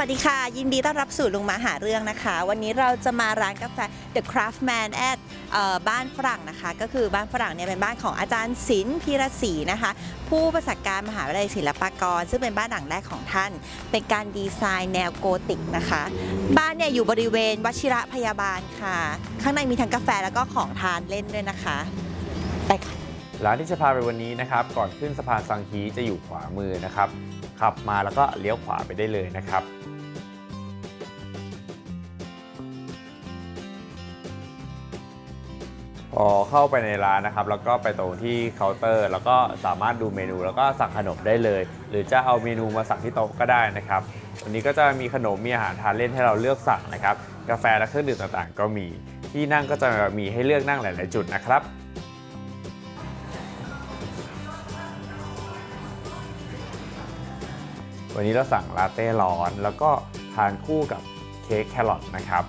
วัสดีค่ะ ยินดีต้อนรับสู่ลุงมาหาเรื่องนะคะ วันนี้เราจะมาร้านกาแฟ The Craftman at บ้านฝรั่งนะคะ ก็คือบ้านฝรั่งเนี่ยเป็นบ้านของอาจารย์ศิลป์พีระศรีนะคะ ผู้ประสาการมหาวิทยาลัยศิลปากร ซึ่งเป็นบ้านหลังแรกของท่าน เป็นการดีไซน์แนวโกติกนะคะ บ้านเนี่ยอยู่บริเวณวชิระพยาบาลค่ะ ข้างในมีทั้งกาแฟแล้วก็ของทานเล่นด้วยนะคะ ไปค่ะ ร้านที่จะพาไปวันนี้นะครับ ก่อนขึ้นสะพานสังฮีจะอยู่ขวามือนะครับ ขับมาแล้วก็เลี้ยวขวาไปได้เลยนะครับพอเข้าไปในร้านนะครับ แล้วก็ไปตรงที่เคาน์เตอร์ แล้วก็สามารถดูเมนูแล้วก็สั่งขนมได้เลย หรือจะเอาเมนูมาสั่งที่โต๊ะก็ได้นะครับวันนี้ก็จะมีขนมมีอาหารทานเล่นให้เราเลือกสั่งนะครับ กาแฟและเครื่องดื่มต่างๆ ก็มีที่นั่งก็จะมีให้เลือกนั่งหลาย ๆ จุดนะครับ วันนี้เราสั่งลาเต้ร้อน แล้วก็ทานคู่กับเค้กแครอทนะครับ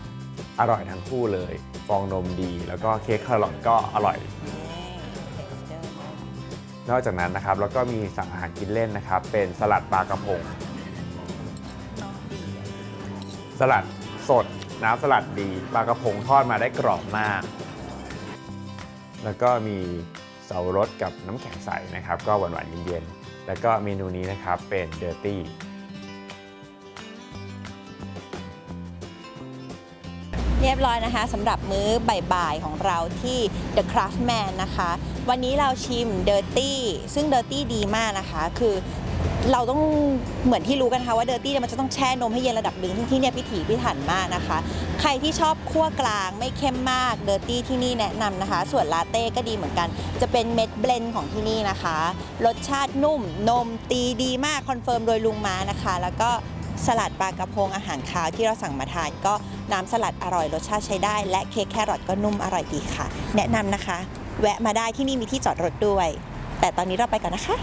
อร่อยทั้งคู่เลย ฟองนมดี แล้วก็เค้กแครอทก็อร่อย นอกจากนั้นนะครับแล้วก็มีสั่งอาหารกินเล่นนะครับ เป็นสลัดปลากระพง สลัดสด น้ำสลัดดีปลากระพงทอดมาได้กรอบมาก แล้วก็มีเสาวรสกับน้ำแข็งใสนะครับ ก็หวานๆเย็นๆ แล้วก็เมนูนี้นะครับเป็นเดอร์ตี้เรียบร้อยนะคะสำหรับมื้อบ่ายๆของเราที่ The Craftman นะคะ วันนี้เราชิม Dirty ซึ่ง Dirty ดีมากนะคะ คือ เราต้องเหมือนที่รู้กันค่ะว่า Dirty เนี่ยมันจะต้องแช่นมให้เย็นระดับหนึ่งที่เนี่ยพิถีพิถันมากนะคะ ใครที่ชอบคั่วกลางไม่เข้มมาก Dirty ที่นี่แนะนำนะคะ ส่วนลาเต้ก็ดีเหมือนกัน จะเป็นเม็ดเบลนของที่นี่นะคะ รสชาตินุ่มนมตีดีมากคอนเฟิร์มโดยลุงม้านะคะ แล้วก็สลัดปลากระพงอาหารคาวที่เราสั่งมาทานก็น้ำสลัดอร่อยรสชาติใช้ได้ และเค้กแครอทก็นุ่มอร่อยดีค่ะ แนะนำนะคะ แวะมาได้ที่นี่มีที่จอดรถด้วย แต่ตอนนี้เราไปก่อนนะคะ